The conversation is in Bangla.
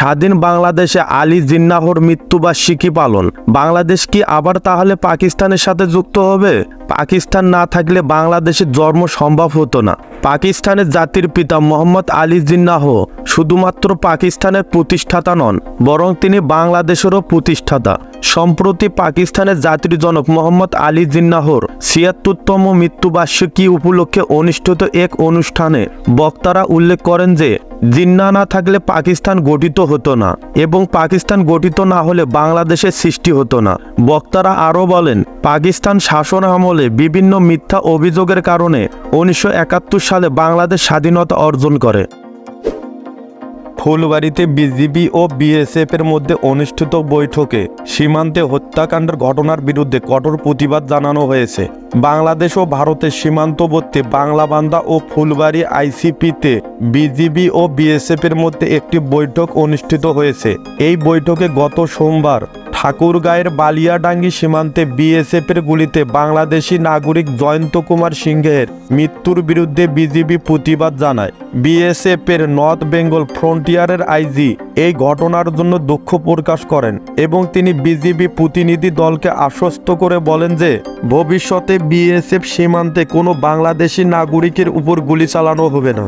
স্বাধীন বাংলাদেশে আলী জিন্নাহর মৃত্যুবার্ষিকী পালন। বাংলাদেশ কি আবার তাহলে পাকিস্তানের সাথে যুক্ত হবে? পাকিস্তান না থাকলে বাংলাদেশের জন্ম সম্ভব হতো না। পাকিস্তানের জাতির পিতা মোহাম্মদ আলী জিন্নাহ শুধুমাত্র পাকিস্তানের প্রতিষ্ঠাতা নন, বরং তিনি বাংলাদেশেরও প্রতিষ্ঠাতা। সম্প্রতি পাকিস্তানের জাতির জনক মোহাম্মদ আলী জিন্নাহর ছিয়াত্তরতম মৃত্যুবার্ষিকী উপলক্ষে অনুষ্ঠিত এক অনুষ্ঠানে বক্তারা উল্লেখ করেন যে জিন্না না থাকলে পাকিস্তান গঠিত হতো না এবং পাকিস্তান গঠিত না হলে বাংলাদেশের সৃষ্টি হতো না। বক্তারা আরও বলেন, পাকিস্তান শাসন আমলে বিভিন্ন মিথ্যা অভিযোগের কারণে উনিশশো একাত্তর সালে বাংলাদেশ স্বাধীনতা অর্জন করে। ফুলবাড়িতে বিজিবি ও বিএসএফের মধ্যে অনুষ্ঠিত বৈঠকে সীমান্তে হত্যাকাণ্ডের ঘটনার বিরুদ্ধে কঠোর প্রতিবাদ জানানো হয়েছে। বাংলাদেশ ও ভারতের সীমান্তবর্তী বাংলাবান্ধা ও ফুলবাড়ি আইসিপিতে বিজিবি ও বিএসএফের মধ্যে একটি বৈঠক অনুষ্ঠিত হয়েছে। এই বৈঠকে গত সোমবার ঠাকুরগাঁয়ের বালিয়াডাঙ্গি সীমান্তে বিএসএফ এর গুলিতে বাংলাদেশি নাগরিক জয়ন্ত কুমার সিংহের মৃত্যুর বিরুদ্ধে বিজিবি প্রতিবাদ জানায়। বিএসএফ এর নর্থ বেঙ্গল ফ্রন্টিয়ারের আইজি এই ঘটনার জন্য দুঃখ প্রকাশ করেন এবং তিনি বিজিবি প্রতিনিধি দলকে আশ্বস্ত করে বলেন যে, ভবিষ্যতে বিএসএফ সীমান্তে কোনো বাংলাদেশি নাগরিকের উপর গুলি চালানো হবে না।